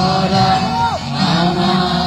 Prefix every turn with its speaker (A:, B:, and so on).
A: ভরা আমার